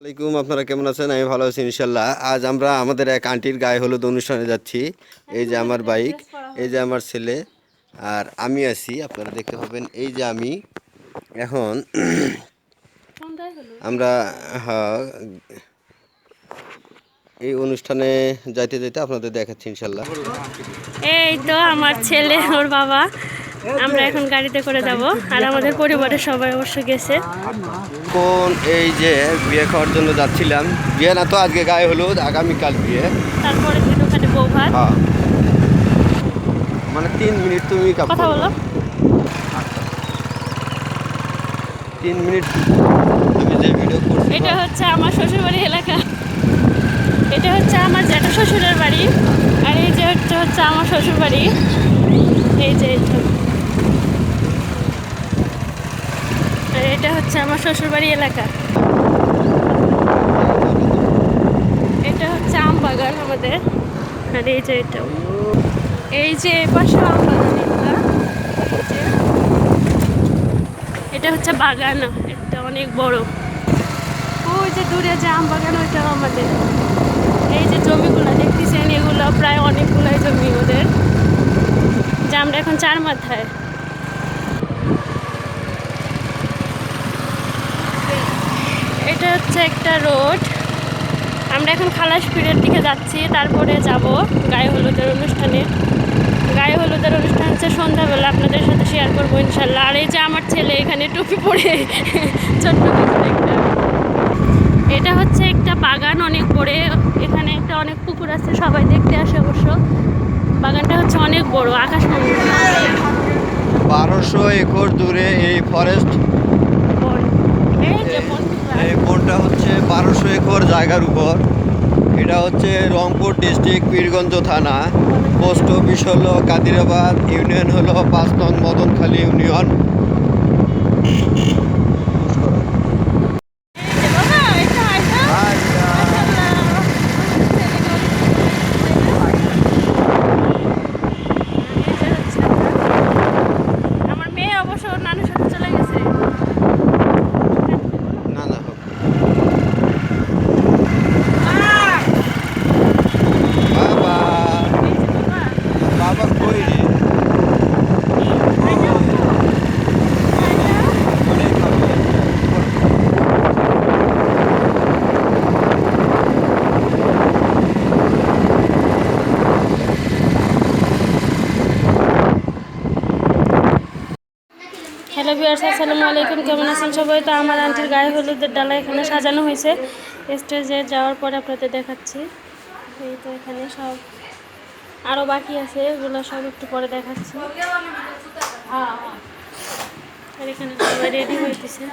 আসসালামাইকুম আপনারা কেমন আছেন? আমি ভালো আছি ইনশাল্লাহ আজ আমরা আমাদের এক আন্টির গায়ে হলুদ অনুষ্ঠানে যাচ্ছি। এই যে আমার বাইক এই যে আমার ছেলে আর আমি আছি আপনারা দেখতে পাবেন এই যে আমি। এখন আমরা হ্যাঁ, এই অনুষ্ঠানে যাইতে যাইতে আপনাদের দেখাচ্ছি ইনশাল্লাহ এই তো আমার ছেলে ওর বাবা। আমরা এখন গাড়িতে করে যাব। আর আমাদের পরিবারের সবাই অবশ্য গেছে। কোন এই যে বিয়ে খাওয়ার জন্য যাচ্ছিলাম বিয়ে না তো আজকে গায়ে হলুদ আগামীকাল বিয়ে। তারপরে দিন ওখানে বউ ভাত। হ্যাঁ। মানে তিন মিনিট তুমি কথা বলো। তিন মিনিট তুমি যে ভিডিও করছ এটা হচ্ছে আমার শ্বশুরবাড়ি এলাকা। এটা হচ্ছে আমার জ্যাঠা শ্বশুরের বাড়ি। আর এই যে হচ্ছে হচ্ছে আমার শ্বশুর বাড়ি এই যে এই তো। আর এটা হচ্ছে আমার শ্বশুরবাড়ি এলাকা। এটা হচ্ছে আম বাগান আমাদের। আর এই যে এটা এই যে পাশে আম বাগান। এটা হচ্ছে বাগান, এটা অনেক বড়। ওই যে দূরে যে আম বাগান, ওইটাও আমাদের। এই যে জমিগুলো, দেখতেছেন এগুলো প্রায় অনেকগুলাই জমি ওদের। যে আমরা এখন চার মাথায় এটা হচ্ছে একটা রোড। আমরা এখন খালাসপিড়ের দিকে যাচ্ছি তারপরে যাব গায়ে হলুদের অনুষ্ঠানে। গায়ে হলুদের অনুষ্ঠান হচ্ছে সন্ধ্যাবেলা আপনাদের সাথে শেয়ার করব ইনশাল্লাহ। আর এই যে আমার ছেলে এখানে টুপি পরে ছোট্ট কিছু একটা। এটা হচ্ছে একটা বাগান অনেক বড় এখানে একটা অনেক পুকুর আছে সবাই দেখতে আসে অবশ্য। বাগানটা হচ্ছে অনেক বড় আকাশ বারোশো একর দূরে এই ফরেস্ট এই বন্ধুরা, এই বনটা হচ্ছে বারোশো জায়গার উপর। এটা হচ্ছে রংপুর ডিস্ট্রিক্ট পীরগঞ্জ থানা। পোস্ট অফিস হলো কাদিরাবাদ, ইউনিয়ন হলো পাঁচ নং মদনখালী ইউনিয়ন এই যে বাবা, এটা, এটা। মাশাআল্লাহ। এই যে হচ্ছে আমার মেয়ে অবশ্য ওর নানুর সাথে চলে গেছে না না হোক। বাবা এই যে বাবা বাবা কই রে অনেক ভালো লাগছে। হ্যালো ভিউয়ার্স, আসসালামু আলাইকুম। কেমন আছেন সবাই? তো আমার আন্টির গায়ে হলুদের ডালা এখানে সাজানো হয়েছে। স্টেজে যাওয়ার পরে আপনাদের দেখাচ্ছি। এই তো এখানে সব আরও বাকি আছে, এগুলো সব একটু পরে দেখাচ্ছি। আর এখানে সবাই রেডি হইতেছে।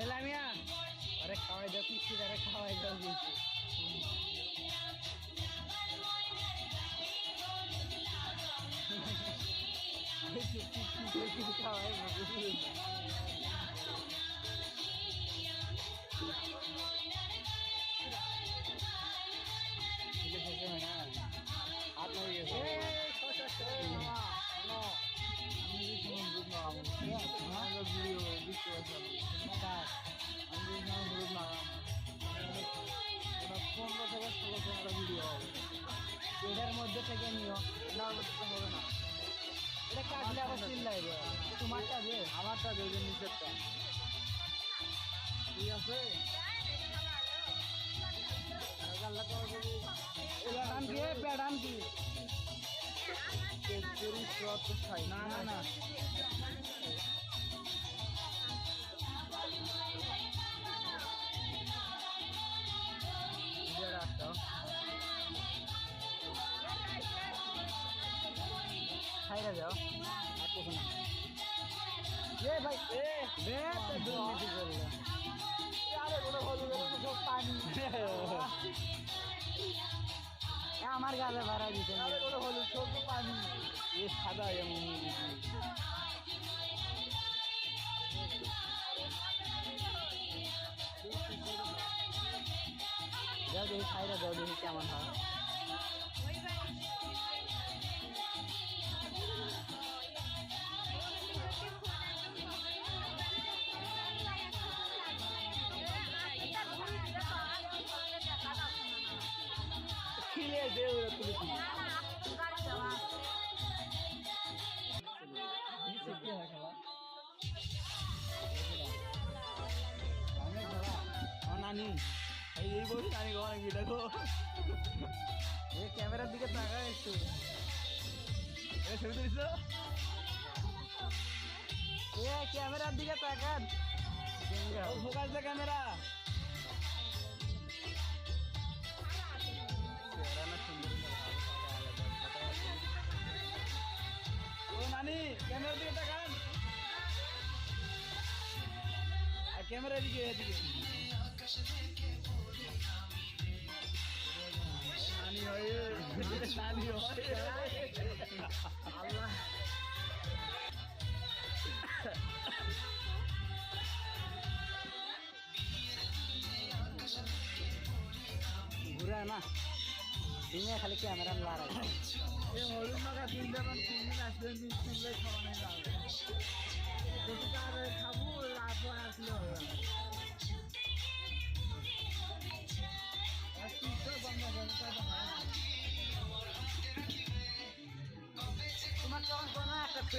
এলামিয়া আরে খাওয়াই দাও পিচ্ছি তারা খাওয়াই দাও দিয়েছি পনেরো থেকে ষোলো পনেরো ভিডিও এটার মধ্যে থেকে নিও না হবে না এটা কাটলে আবার সিল লাগবে তোমারটা দে। আমারটা দে যে নিচেরটা। ঠিক আছে? নাম কি? প্যাডাম কি? না না না। যাও। আর কিছু না এ ভাই এ দুর্নীতি করল। আরে বলে হলু সব পানি। এ আমার গালে ভরা দিতে আরে বলে হলু সব পানি। এ সাদা এমন যাও দেখি খাইরা যাও দেখি কেমন হয়। নানি এই বলি নানি গো নাকি দেখো এই ক্যামেরার দিকে তাকা একটু এ ছবি তুলিস এ ক্যামেরার দিকে তাকান ফোকাস দে ক্যামেরা ক্যামেরা দিকে এদিকে। আল্লাহ। ঘুরে না তুমি খালি ক্যামেরা লাগাই এই হলুদ মাখা তিনটা এখন তিন দিন আসবে তিন তিনলে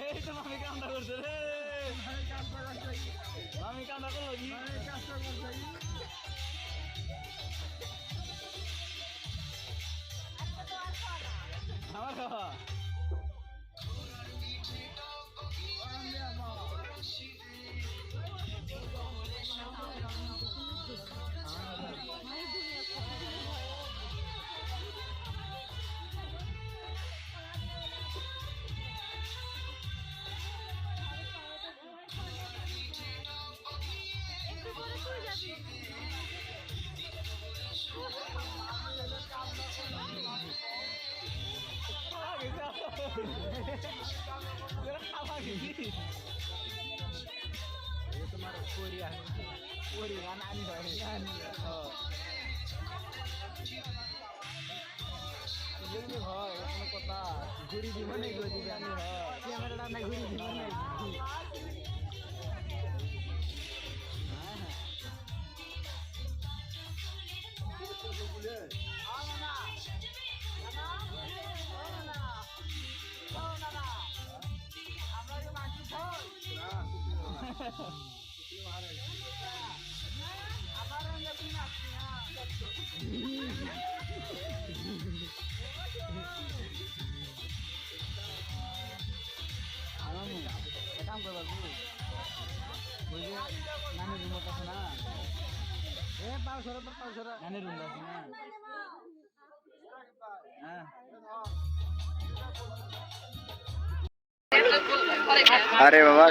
এই তো মামি কামটা করছে রে। মামি কামটা করল কি? আমার খাওয়া? बिल्डिंग हो उसमें पता घुड़ी भी बने गोदी जानी हो कैमरा डालना घुड़ी भी बने আমার কাম করবার যে নানির রুম আছে আরে বাবা